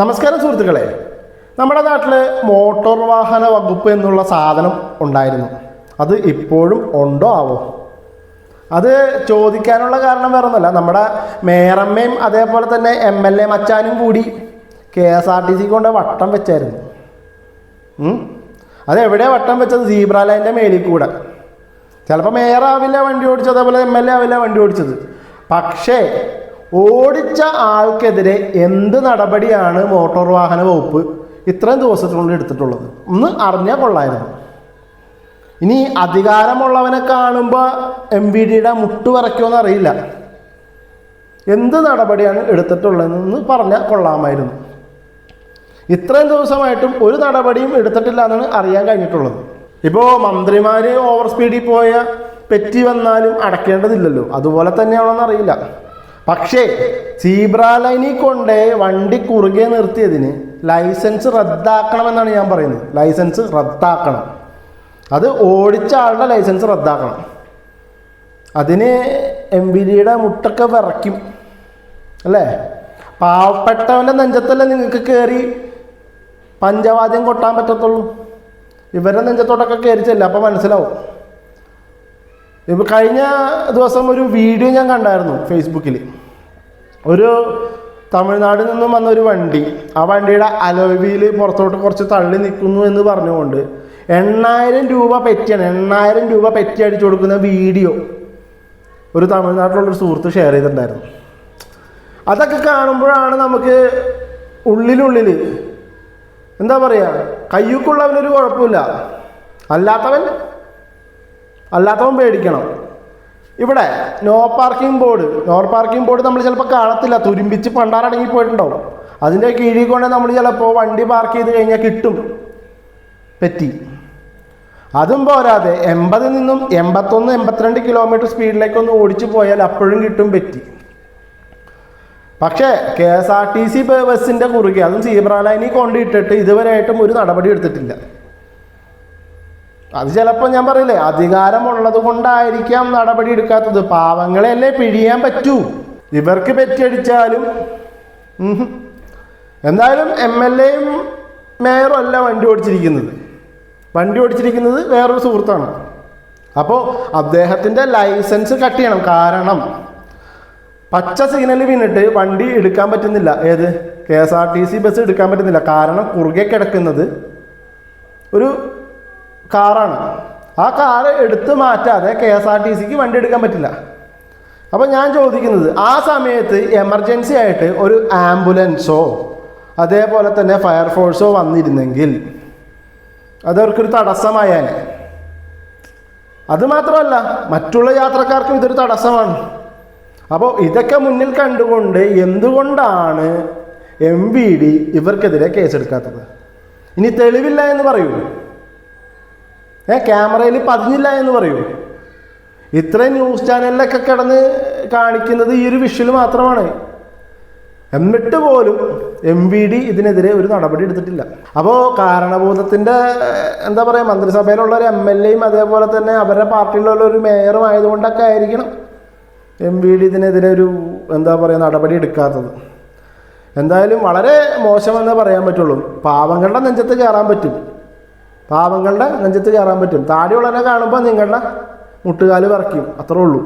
നമസ്കാരം സുഹൃത്തുക്കളെ. നമ്മുടെ നാട്ടിൽ മോട്ടോർ വാഹന വകുപ്പ് എന്നുള്ള സാധനം ഉണ്ടായിരുന്നു. അത് ഇപ്പോഴും ഉണ്ടോ ആവോ? അത് ചോദിക്കാനുള്ള കാരണം വേറെ ഒന്നുമല്ല നമ്മുടെ മേയറമ്മയും അതേപോലെ തന്നെ എം എൽ എ മച്ചാനും കൂടി K S R T C കൊണ്ട് വട്ടം വെച്ചായിരുന്നു. അതെവിടെ വട്ടം വെച്ചത്? സീബ്ര ലൈന്റെ മേലിൽ കൂടെ. ചിലപ്പോൾ മേയർ ആവില്ല വണ്ടി ഓടിച്ചത് അതേപോലെ എം എൽ എ ആവില്ല വണ്ടി ഓടിച്ചത്. പക്ഷേ ഓടിച്ച ആൾക്കെതിരെ എന്ത് നടപടിയാണ് മോട്ടോർ വാഹന വകുപ്പ് ഇത്രയും ദിവസത്തിനുള്ളിൽ എടുത്തിട്ടുള്ളത്? ഒന്ന് അറിഞ്ഞാൽ കൊള്ളായിരുന്നു. ഇനി അധികാരമുള്ളവനെ കാണുമ്പോൾ എം വി ഡിയുടെ മുട്ട് വരയ്ക്കുമെന്ന് അറിയില്ല. എന്ത് നടപടിയാണ് എടുത്തിട്ടുള്ളതെന്ന് പറഞ്ഞാൽ കൊള്ളാമായിരുന്നു. ഇത്രയും ദിവസമായിട്ടും ഒരു നടപടിയും എടുത്തിട്ടില്ല എന്നാണ് അറിയാൻ കഴിഞ്ഞിട്ടുള്ളത്. ഇപ്പോൾ മന്ത്രിമാർ ഓവർ സ്പീഡിൽ പോയ പെറ്റി വന്നാലും അടയ്ക്കേണ്ടതില്ലല്ലോ. അതുപോലെ തന്നെയാണോന്ന് അറിയില്ല. പക്ഷേ സീബ്ര ലൈനിൽ കൊണ്ട് വണ്ടി കുറുകെ നിർത്തിയതിന് ലൈസൻസ് റദ്ദാക്കണമെന്നാണ് ഞാൻ പറയുന്നത്. ലൈസൻസ് റദ്ദാക്കണം. അത് ഓടിച്ച ആളുടെ ലൈസൻസ് റദ്ദാക്കണം. അതിന് എം ബി ഡിയുടെ മുട്ടൊക്കെ വിറയ്ക്കും. അല്ലേ? പാവപ്പെട്ടവന്റെ നെഞ്ചത്തല്ലേ നിങ്ങൾക്ക് കയറി പഞ്ചവാദ്യം കൊട്ടാൻ പറ്റത്തുള്ളൂ? ഇവരുടെ നെഞ്ചത്തോട്ടൊക്കെ കയറി ചെല്ല അപ്പോൾ മനസ്സിലാവും. ഇപ്പം കഴിഞ്ഞ ദിവസം ഒരു വീഡിയോ ഞാൻ കണ്ടായിരുന്നു ഫേസ്ബുക്കിൽ ഒരു തമിഴ്നാട്ടിൽ നിന്നും വന്ന ഒരു വണ്ടി. ആ വണ്ടിയുടെ അലോവിയിൽ പുറത്തോട്ട് കുറച്ച് തള്ളി നിൽക്കുന്നു എന്ന് പറഞ്ഞുകൊണ്ട് എണ്ണായിരം രൂപ പെറ്റിയാണ്. എണ്ണായിരം രൂപ പെറ്റി അടിച്ചു കൊടുക്കുന്ന വീഡിയോ ഒരു തമിഴ്നാട്ടിലുള്ളൊരു സുഹൃത്ത് ഷെയർ ചെയ്തിട്ടുണ്ടായിരുന്നു. അതൊക്കെ കാണുമ്പോഴാണ് നമുക്ക് ഉള്ളിലുള്ളിൽ എന്താ പറയുക കയ്യൂക്കുള്ളവനൊരു കുഴപ്പമില്ല. അല്ലാത്തവൻ അല്ലാത്തവൻ പേടിക്കണം. ഇവിടെ no parking board no parking board നമ്മൾ ചിലപ്പോൾ കാണത്തില്ല. തുരുമ്പിച്ച് പണ്ടാറടങ്ങി പോയിട്ടുണ്ടാവും. അതിന്റെ കീഴിൽ കൊണ്ട് നമ്മൾ ചിലപ്പോൾ വണ്ടി പാർക്ക് ചെയ്ത് കഴിഞ്ഞാൽ കിട്ടും. പറ്റി. അതും പോരാതെ എൺപതിൽ നിന്നും എൺപത്തൊന്ന് എൺപത്തിരണ്ട് കിലോമീറ്റർ സ്പീഡിലേക്കൊന്ന് ഓടിച്ചു പോയാൽ അപ്പോഴും കിട്ടും പറ്റി. പക്ഷേ K S R T C ബസ്സിന്റെ കുറുകെ അതും സീബ്ര ലൈനിൽ കൊണ്ടിട്ടിട്ട് ഇതുവരെയായിട്ടും ഒരു നടപടി എടുത്തിട്ടില്ല. അത് ചിലപ്പോൾ ഞാൻ പറയില്ലേ അധികാരമുള്ളത് കൊണ്ടായിരിക്കാം നടപടി എടുക്കാത്തത്. പാവങ്ങളെയല്ലേ പിഴിയാൻ പറ്റൂ? ഇവർക്ക് പെറ്റടിച്ചാലും എന്തായാലും എം എൽ എയും മേയറും അല്ല വണ്ടി ഓടിച്ചിരിക്കുന്നത്. വണ്ടി ഓടിച്ചിരിക്കുന്നത് വേറൊരു സുഹൃത്താണ്. അപ്പോൾ അദ്ദേഹത്തിന്റെ ലൈസൻസ് കട്ട് ചെയ്യണം. കാരണം പച്ച സിഗ്നൽ വീണിട്ട് വണ്ടി എടുക്കാൻ പറ്റുന്നില്ല. ഏത്? K S R T C bus എടുക്കാൻ പറ്റുന്നില്ല. കാരണം കുറുകെ കിടക്കുന്നത് ഒരു കാറാണ്. ആ കാറ് എടുത്തു മാറ്റാതെ കെ എസ് ആർ ടി സിക്ക് വണ്ടി എടുക്കാൻ പറ്റില്ല. അപ്പോൾ ഞാൻ ചോദിക്കുന്നത് ആ സമയത്ത് എമർജൻസി ആയിട്ട് ഒരു ആംബുലൻസോ അതേപോലെ തന്നെ ഫയർഫോഴ്സോ വന്നിരുന്നെങ്കിൽ അതവർക്കൊരു തടസ്സമായാലെ അത് മാത്രമല്ല മറ്റുള്ള യാത്രക്കാർക്കും ഇതൊരു തടസ്സമാണ്. അപ്പോൾ ഇതൊക്കെ മുന്നിൽ കണ്ടുകൊണ്ട് എന്തുകൊണ്ടാണ് എം വി ഡി ഇവർക്കെതിരെ കേസെടുക്കാത്തത്? ഇനി തെളിവില്ല എന്ന് പറയൂ. ഏ ക്യാമറയിൽ പതിഞ്ഞില്ല എന്ന് പറയൂ. ഇത്രയും ന്യൂസ് ചാനലിലൊക്കെ കിടന്ന് കാണിക്കുന്നത് ഈ ഒരു വിഷ്വൽ മാത്രമാണ്. എന്നിട്ട് പോലും എം വി ഡി ഇതിനെതിരെ ഒരു നടപടി എടുത്തിട്ടില്ല. അപ്പോൾ കാരണബോധത്തിന്റെ എന്താ പറയുക മന്ത്രിസഭയിലുള്ള ഒരു എം എൽ എയും അതേപോലെ തന്നെ അവരുടെ പാർട്ടിയിലുള്ള ഒരു മേയറും ആയതുകൊണ്ടൊക്കെ ആയിരിക്കണം എം വി ഡി ഇതിനെതിരെ ഒരു എന്താ പറയുക നടപടി എടുക്കാത്തത്. എന്തായാലും വളരെ മോശമെന്നേ പറയാൻ പറ്റുള്ളൂ. പാവങ്ങളുടെ നെഞ്ചത്ത് കയറാൻ പറ്റും. പാവങ്ങളുടെ നെഞ്ചത്ത് കയറാൻ പറ്റും. താടിയുള്ളതിനെ കാണുമ്പോൾ നിങ്ങളുടെ മുട്ടുകാൽ പറക്കും അത്രേ ഉള്ളൂ.